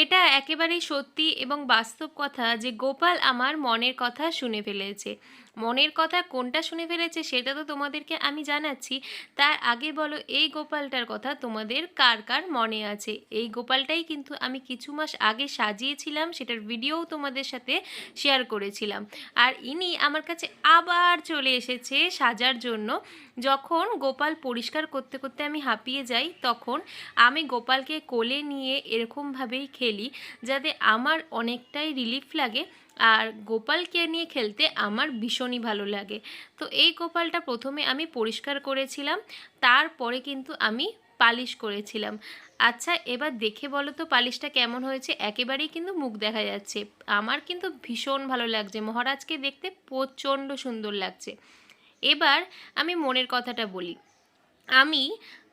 এটা একেবারেই সত্যি এবং বাস্তব কথা যে গোপাল আমার মনের কথা শুনে ফেলেছে। মনের কথা কোনটা শুনে ফেলেছে সেটা তো তোমাদেরকে আমি জানাচ্ছি। তার আগে বলো, এই গোপালটার কথা তোমাদের কার কার মনে আছে? এই গোপালটাই কিন্তু আমি কিছু মাস আগে সাজিয়েছিলাম, সেটার ভিডিওও তোমাদের সাথে শেয়ার করেছিলাম। আর ইনি আমার কাছে আবার চলে এসেছে সাজার জন্য। যখন গোপাল পরিষ্কার করতে করতে আমি হাঁপিয়ে যাই, তখন আমি গোপালকে কোলে নিয়ে এরকমভাবেই খেলি যাতে আমার অনেকটাই রিলিফ লাগে আর গোপালকে নিয়ে খেলতে আমার ভীষণই ভালো লাগে। তো এই গোপালটা প্রথমে আমি পরিষ্কার করেছিলাম, তারপরে কিন্তু আমি পালিশ করেছিলাম। আচ্ছা এবার দেখে বলো তো পালিশটা কেমন হয়েছে? একেবারেই কিন্তু মুখ দেখা যাচ্ছে। আমার কিন্তু ভীষণ ভালো লাগছে, মহারাজকে দেখতে প্রচণ্ড সুন্দর লাগছে। এবার আমি মনের কথাটা বলি। আমি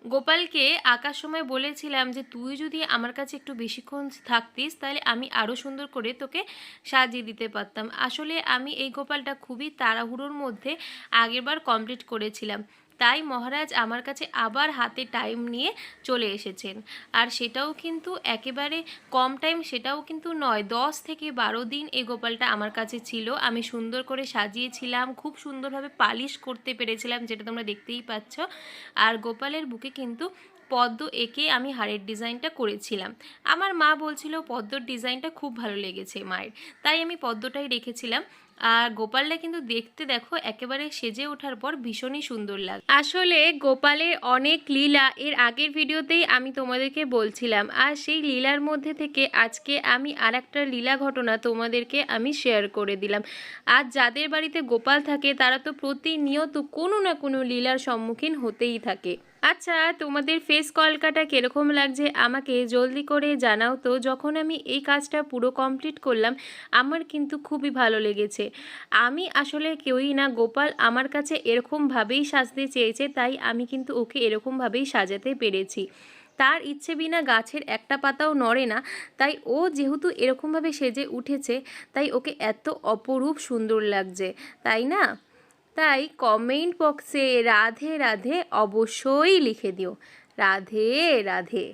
গোপালকে আঁকার সময় বলেছিলাম যে, তুই যদি আমার কাছে একটু বেশিক্ষণ থাকতিস, তাহলে আমি আরও সুন্দর করে তোকে সাজিয়ে দিতে পারতাম। আসলে আমি এই গোপালটা খুবই তাড়াহুড়োর মধ্যে আগেরবার কমপ্লিট করেছিলাম। তাই মহারাজ আমার কাছে আবার হাতে টাইম নিয়ে চলে এসেছেন। আর সেটাও কিন্তু একেবারে কম টাইম সেটাও কিন্তু নয়, দশ থেকে বারো দিন এই গোপালটা আমার কাছে ছিল। আমি সুন্দর করে সাজিয়েছিলাম, খুব সুন্দরভাবে পালিশ করতে পেরেছিলাম, যেটা তোমরা দেখতেই পাচ্ছ। আর গোপালের বুকে কিন্তু পদ্ম এঁকে আমি হাড়ের ডিজাইনটা করেছিলাম। আমার মা বলছিল, পদ্মর ডিজাইনটা খুব ভালো লেগেছে মায়ের। তাই আমি পদ্মটাই রেখেছিলাম। আর গোপালটা কিন্তু দেখতে দেখো একেবারে সেজে ওঠার পর ভীষণই সুন্দর লাগে। আসলে গোপালের অনেক লীলা এর আগের ভিডিওতেই আমি তোমাদেরকে বলছিলাম, আর সেই লীলার মধ্যে থেকে আজকে আমি আর একটা লীলা ঘটনা তোমাদেরকে আমি শেয়ার করে দিলাম। আর যাদের বাড়িতে গোপাল থাকে, তারা তো প্রতিনিয়ত কোনো না কোনো লীলার সম্মুখীন হতেই থাকে। আচ্ছা তোমাদের ফেস কলকাটা কীরকম লাগছে আমাকে জলদি করে জানাও তো, যখন আমি এই কাজটা পুরো কমপ্লিট করলাম, আমার কিন্তু খুবই ভালো লেগেছে। আমি আসলে কেউই না। গোপাল আমার কাছে এরকমভাবেই সাজতে চেয়েছে, তাই আমি কিন্তু ওকে এরকমভাবেই সাজাতে পেরেছি। তার ইচ্ছে বিনা গাছের একটা পাতাও নড়ে না, তাই ও যেহেতু এরকমভাবে সেজে উঠেছে, তাই ওকে এত অপরূপ সুন্দর লাগছে, তাই না? তাই কমেন্ট বক্সে রাধে রাধে অবশ্যই লিখে দিও। রাধে রাধে।